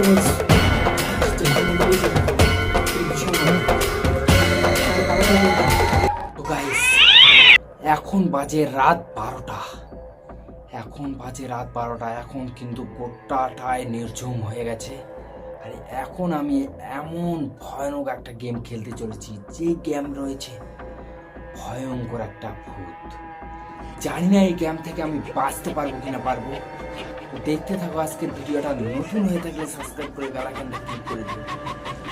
এখন বাজে রাত বারোটা। এখন বাজে রাত বারোটা, এখন কিন্তু গোটাটায় নির্ঝুম হয়ে গেছে। আর এখন আমি এমন ভয়ানক একটা গেম খেলতে চলেছি, যে গেম রয়েছে ভয়ঙ্কর একটা ভূত। জানি না এই গেম থেকে আমি বাঁচতে পারব কিনা পারব। দেখতে থাকো, আজকের ভিডিওটা নতুন হয়ে থাকলে সাবস্ক্রাইব করে বেলা কেন ক্লিক করে দিও।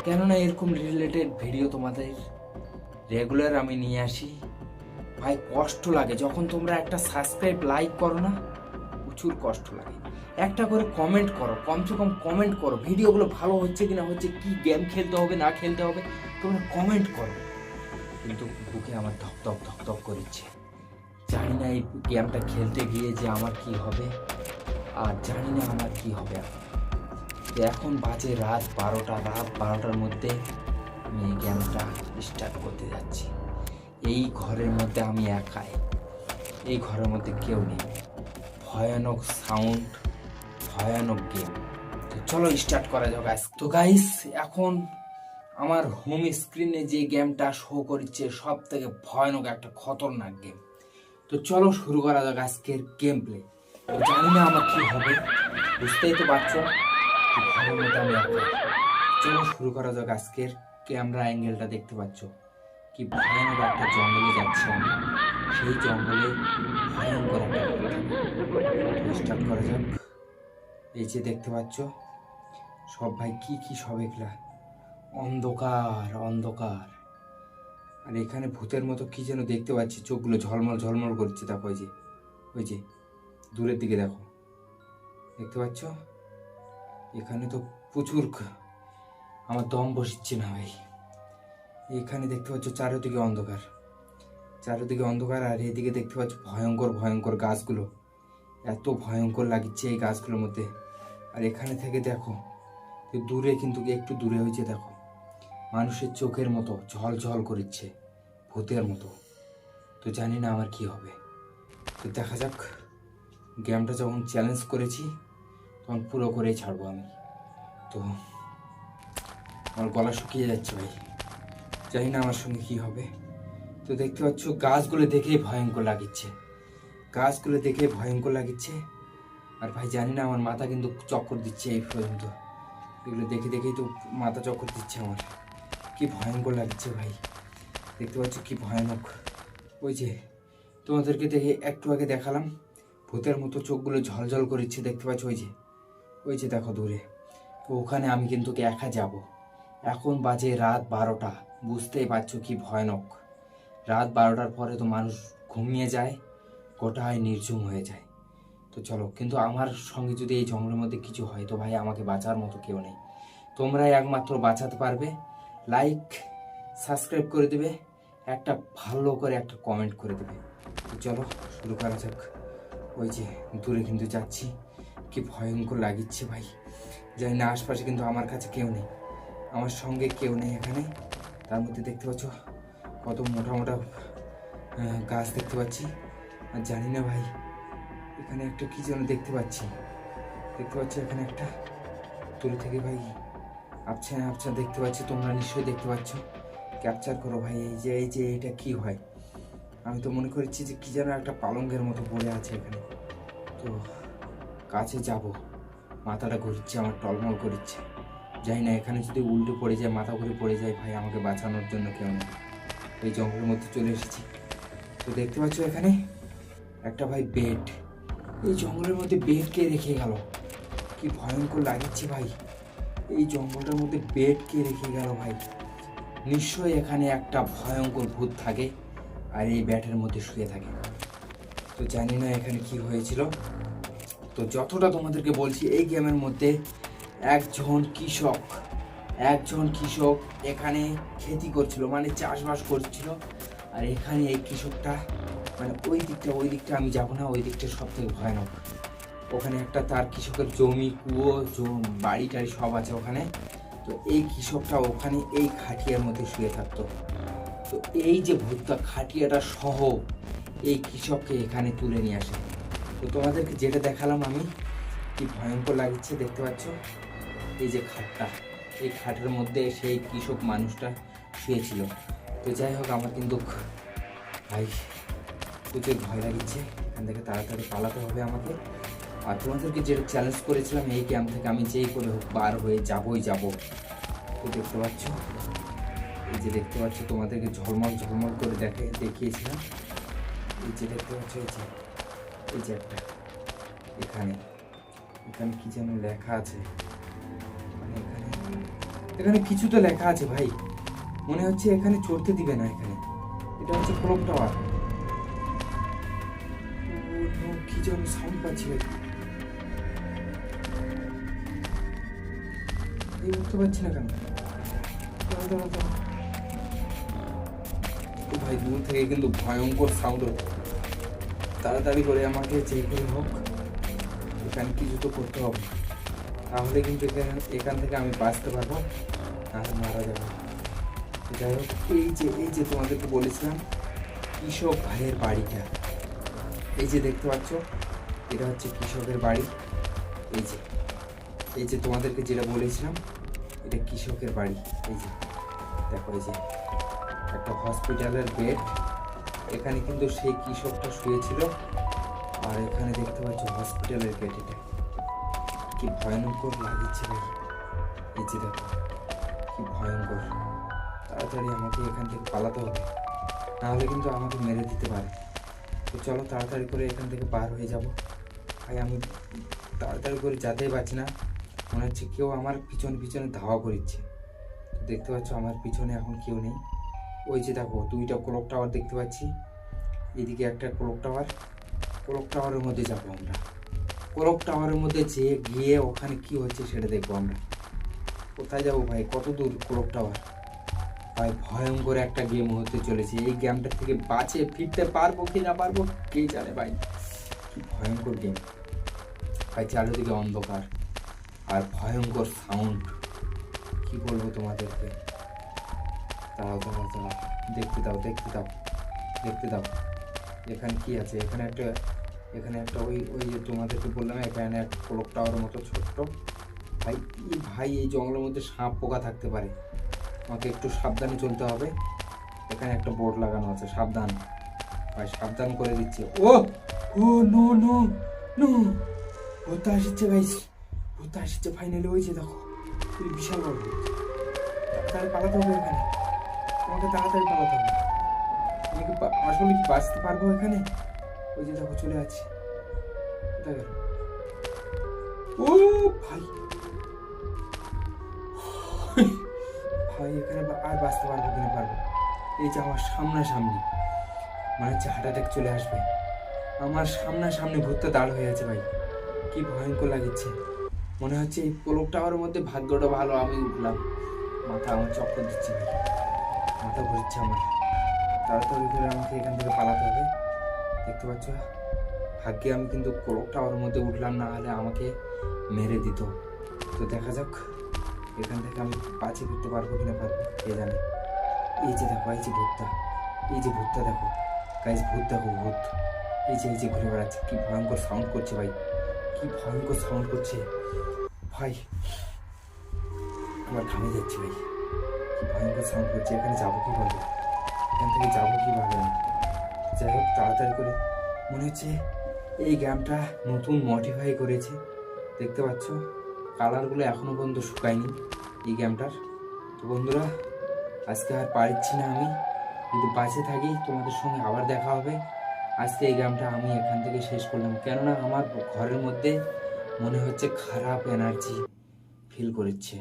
কেননা এরকম রিলেটেড ভিডিও তোমাদের রেগুলার আমি নিয়ে আসি। ভাই, কষ্ট লাগে। যখন তোমরা একটা সাবস্ক্রাইব লাইক করো না, প্রচুর কষ্ট লাগে। একটা করে কমেন্ট করো কমসে কম কমেন্ট করো ভিডিওগুলো ভালো হচ্ছে কি না হচ্ছে, কি গেম খেলতে হবে, না খেলতে হবে, তোমরা কমেন্ট করো। কিন্তু বুকে আমার ধক ধক ধক ধক করছে জানি না এই গেমটা খেলতে গিয়ে যে আমার কি হবে। আর জানি না আমার কি হবে। এখন। বাজে রাত বারোটা, রাত বারোটার মধ্যে আমি এই গেমটা স্টার্ট করতে যাচ্ছি। এই ঘরের মধ্যে আমি একাই। এই ঘরের মধ্যে কেউ নেই। ভয়ানক সাউন্ড ভয়ানক গেম তো চলো স্টার্ট করা যাক guys। তো গাইস এখন আমার হোম স্ক্রিনে যে গেমটা শো করছে সব থেকে ভয়ানক একটা খতরনাক গেম তো চলো শুরু করা যাক আজকের গেম প্লে জানি না আমার কি হবে। বুঝতেই তো পারছ ঘরের মধ্যে আমি চলো শুরু করা যাক আজকের ক্যামেরা অ্যাঙ্গেলটা দেখতে পাচ্ছ। কি ভয়ানক একটা জঙ্গলে যাচ্ছি আমি। সেই জঙ্গলে ভয়ঙ্কর একটা স্টার্ট করা যাক। এই যে দেখতে পাচ্ছ, সব ভাই কি কি সব এগুলা। অন্ধকার অন্ধকার। আর এখানে ভূতের মতো কি যেন দেখতে পাচ্ছি, চোখগুলো ঝলমল ঝলমল করছে। ওই যে ওই যে দূরের দিকে দেখো। দেখতে পাচ্ছ? এখানে তো প্রচুর আমার দম বসিচ্ছে না ভাই। এখানে দেখতে পাচ্ছ চারিদিকে অন্ধকার। চারিদিকে অন্ধকার আর এদিকে দেখতে পাচ্ছ ভয়ঙ্কর ভয়ঙ্কর গাছগুলো। এত ভয়ঙ্কর লাগছে এই গাছগুলোর মধ্যে। আর এখানে থেকে দেখো দূরে কিন্তু একটু দূরে হয়েছে দেখো। মানুষের চোখের মতো ঝল ঝল করছে ভূতের মতো। তো জানি না আমার কি হবে। তো দেখা যাক। গেমটা যখন চ্যালেঞ্জ করেছি, তখন পুরো করেই ছাড়বো আমি। তো আমার গলা শুকিয়ে যাচ্ছে ভাই। জানি না আমার সঙ্গে কি হবে। তো দেখতে পাচ্ছ, গাছগুলো দেখেই ভয়ঙ্কর লাগিচ্ছে গাছগুলো দেখে ভয়ঙ্কর লাগিচ্ছে আর ভাই, জানি না আমার মাথা কিন্তু চক্কর দিচ্ছে এই পর্যন্ত। এগুলো দেখে দেখেই তো মাথা চক্কর দিচ্ছে আমার। কি ভয়ঙ্কর লাগছে ভাই। দেখতে পাচ্ছ কি ভয়ানক। ওই যে তোমাদেরকে দেখে একটু আগে দেখালাম। ভূতের মতো চোখগুলো ঝলঝল করছে দেখতে পাচ্ছ ওই যে ওই যে দেখো দূরে। ওখানে আমি কিন্তু একা যাব। এখন বাজে রাত বারোটা, বুঝতেই পারছ কি ভয়ানক। রাত বারোটার পরে তো মানুষ ঘুমিয়ে যায়, গোটায় নির্ঝুম হয়ে যায়। তো চলো, কিন্তু আমার সঙ্গে যদি এই জঙ্গলের মধ্যে কিছু হয়, তো ভাই আমাকে বাঁচার মতো কেউ নেই। তোমরাই একমাত্র বাঁচাতে পারবে। লাইক সাবস্ক্রাইব করে দেবে। একটা ভালো করে একটা কমেন্ট করে দেবে। তো চলো, শুরু করা যাক। ওই যে দূরে কিন্তু যাচ্ছি। কি ভয়ঙ্কর লাগিচ্ছে ভাই। জানি না, আশপাশে কিন্তু আমার কাছে কেউ নেই। আমার সঙ্গে কেউ নেই এখানে। তার মধ্যে দেখতে পাচ্ছ কত মোটা মোটা গাছ দেখতে পাচ্ছি। আর জানি না ভাই, এখানে একটা কি যেন দেখতে পাচ্ছি। দেখতে পাচ্ছি এখানে একটা। দূরে থেকে ভাই আচ্ছা আচ্ছা দেখতে পাচ্ছি, তোমরা নিশ্চয়ই দেখতে পাচ্ছ। ক্যাপচার করো ভাই, এই যে এই যে, এটা কি হয়? আমি তো মনে করছি যে কি যেন একটা পালঙ্গের মতো পড়ে আছে এখানে। তো কাছে যাব। মাথাটা ঘুরছে, আমার টলমল করছে। যাই না, এখানে যদি উল্টে পড়ে যায়, মাথা ঘুরে পড়ে যায়, ভাই, আমাকে বাঁচানোর জন্য কেউ নেই। এই জঙ্গলের মধ্যে চলে এসেছি। তো দেখতে পাচ্ছ এখানে একটা, ভাই বেড এই জঙ্গলের মধ্যে বেড কে রেখে গেল? কি ভয়ঙ্কর লাগছে, ভাই। এই জঙ্গলটার মধ্যে বেড কে রেখে গেল, ভাই। নিশ্চয়ই এখানে একটা ভয়ঙ্কর ভূত থাকে। আর এই ব্যাটের মধ্যে শুয়ে থাকে। তো জানি না এখানে কি হয়েছিল। তো যতটা তোমাদেরকে বলছি, এই গেমের মধ্যে একজন কৃষক একজন কৃষক এখানে খেতি করছিল মানে চাষবাস করছিল। আর এখানে এই কৃষকটা মানে ওই দিকটা ওই দিকটা আমি যাব না, ওই দিকটা সব থেকে ভয়ানক। ওখানে একটা তার কৃষকের জমি, কুয়ো বাড়ি টাড়ি সব আছে ওখানে। তো এই কৃষকটা ওখানে এই খাটিয়ার মধ্যে শুয়ে থাকতো। তো এই যে ভূতটা খাটিয়াটা সহ এই কৃষককে এখানে তুলে নিয়ে আসে। তো তোমাদেরকে যেটা দেখালাম আমি, কি ভয়ঙ্কর লাগছে দেখতে পাচ্ছ? এই যে খাটটা, এই খাটের মধ্যে সেই কৃষক মানুষটা শুয়েছিল। তো যাই হোক, আমার কিন্তু ভাই প্রচুর ভয় লাগিচ্ছে। এখান থেকে তাড়াতাড়ি পালাতে হবে আমাকে। আর তোমাদেরকে যে চ্যালেঞ্জ করেছিলাম, এই ক্যাম্প থেকে আমি যেই করে হোক বার হয়ে যাবই যাব। তো দেখতে পাচ্ছ? এই যে দেখতে পাচ্ছ, তোমাদেরকে ঝলমল ঝলমল করে দেখে, দেখিয়েছিলাম। এই যে দেখতে পাচ্ছ, এই যে এই যে একটা, এখানে। এখানে কি যেন লেখা আছে? মানে এখানে এখানে কিছু তো লেখা আছে ভাই। মনে হচ্ছে এখানে চড়তে দিবে না এখানে। এটা হচ্ছে ক্লক টাওয়ার কি যেন সাউন্ড পাচ্ছি ভাই। বুঝতে পারছি না কেন? ভাই, দূর থেকে কিন্তু ভয়ঙ্কর সাউন্ড হচ্ছে। তাড়াতাড়ি করে আমাকে যে করে হোক, এখানে কিছু তো করতে হবে। তাহলে কিন্তু এখানে থেকে আমি বাঁচতে পারব, নাহলে মারা যাব। যাই হোক, এই যে এই যে তোমাদেরকে বলেছিলাম, কৃষক ভাইয়ের বাড়িটা। এই যে দেখতে পাচ্ছ, এটা হচ্ছে কৃষকের বাড়ি। এই যে এই যে তোমাদেরকে যেটা বলেছিলাম, এটা কৃষকের বাড়ি। এই যে, দেখো, এই যে। একটা হসপিটালের বেড এখানে কিন্তু সেই কৃষকটা শুয়েছিল। আর এখানে দেখতে পাচ্ছ হসপিটালের গেট এটা। কি ভয়ঙ্কর লাগিচ্ছে ভাই এই যে দেখো, কি ভয়ঙ্কর। তাড়াতাড়ি আমাকে এখান থেকে পালাতে হবে। নাহলে কিন্তু আমাকে মেরে দিতে পারে। তো চলো তাড়াতাড়ি করে এখান থেকে পার হয়ে যাব। ভাই, আমি তাড়াতাড়ি করে যেতেই পারছি না। মনে হচ্ছে কেউ আমার পিছনে পিছনে ধাওয়া করিচ্ছে। দেখতে পাচ্ছ আমার পিছনে এখন কেউ নেই। ওই যে দেখো, দুইটা ক্লক টাওয়ার দেখতে পাচ্ছি। এদিকে একটা ক্লক টাওয়ার ক্লক টাওয়ারের মধ্যে যাব আমরা। ক্লক টাওয়ারের মধ্যে যে গিয়ে ওখানে কি হচ্ছে সেটা দেখব আমরা। কোথায় যাব ভাই? কত দূর ক্লক টাওয়ার ভাই, ভয়ঙ্কর একটা গেম হতে চলেছে। এই গেমটা থেকে বাঁচে ফিরতে পারব কি না পারব কে জানে ভাই? কি ভয়ঙ্কর গেম ভাই, চারিদিকে অন্ধকার আর ভয়ঙ্কর সাউন্ড কি বলব তোমাদেরকে? দাঁড়াও দাঁড়াও দাঁড়াও দেখতে দাও দেখতে দাও দেখতে দাও। এখানে কি আছে? এখানে একটা এখানে একটা ওই ওই যে তোমাদেরকে বললাম এখানে একটা ক্লক টাওয়ারের মতো ছোট্ট। ভাই ভাই, এই জঙ্গলের মধ্যে সাপ পোকা থাকতে পারে। আমাকে একটু সাবধানে চলতে হবে। এখানে একটা বোর্ড লাগানো আছে, সাবধান। ভাই, সাবধান করে দিচ্ছে। ও! ও, নো নো নো! ভূত আসছে গাইস ভূত আসছে ফাইনালি হয়েছে দেখো। বিশাল বড়। তাড়াতাড়ি পালাতে হবে এখানে। তোমাকে তাড়াতাড়ি পালাতে হবে। আমি কি আসলে কি বাঁচতে পারব এখানে? ওই যে দেখো, চলে যাচ্ছে। কোথায় ও ভাই! ভাই, এখানে আর বাঁচতে পারব কিনা পারব এই যে আমার সামনাসামনি মানে হচ্ছে হার্ট অ্যাটাক চলে আসবে। আমার সামনাসামনি ভূতটা দাঁড় হয়ে আছে ভাই। কি ভয়ঙ্কর লাগছে। মনে হচ্ছে এই পোলক টাওয়ারের মধ্যে ভাগ্যটা ভালো আমি উঠলাম মাথা আমার চক্কর দিচ্ছে ভাই। মাথা ঘুরছে আমার। তাড়াতাড়ি করে আমাকে এখান থেকে পালাতে হবে। দেখতে পাচ্ছ? ভাগ্যে আমি কিন্তু পোলক টাওয়ারের মধ্যে উঠলাম, না হলে আমাকে মেরে দিত। তো দেখা যাক, এখান থেকে আমি পাঁচে ফিরতে পারব কিনা পারব কে জানে। এই যে দেখো, এই যে ভূতটা। এই যে ভূতটা দেখো। গাইজ ভূত দেখো, ভূত। এই যে এই যে ঘুরে বেড়াচ্ছে। কী ভয়ঙ্কর সাউন্ড করছে ভাই। কি ভয়ঙ্কর সাউন্ড করছে। ভাই, আমার ঘামে যাচ্ছে ভাই। ভয়ঙ্কর সাউন্ড করছে। এখানে যাব কীভাবে? এখান থেকে যাব কীভাবে আমি যাই হোক, তাড়াতাড়ি করে। মনে হচ্ছে এই গেমটা নতুন মডিফাই করেছে। দেখতে পাচ্ছ কালারগুলো এখনও পর্যন্ত শুকায়নি এই গেমটার তো বন্ধুরা, আজকে আর পারছি না আমি। যদি বাঁচে থাকি, তোমাদের সঙ্গে আবার দেখা হবে। আজকে এই গেমটা আমি এখান থেকে শেষ করলাম। কেননা আমার ঘরের মধ্যে মনে হচ্ছে খারাপ এনার্জি ফিল করছে।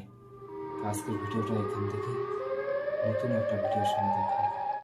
আজকের ভিডিওটা এখান থেকে নতুন একটা ভিডিওর সঙ্গে দেখা।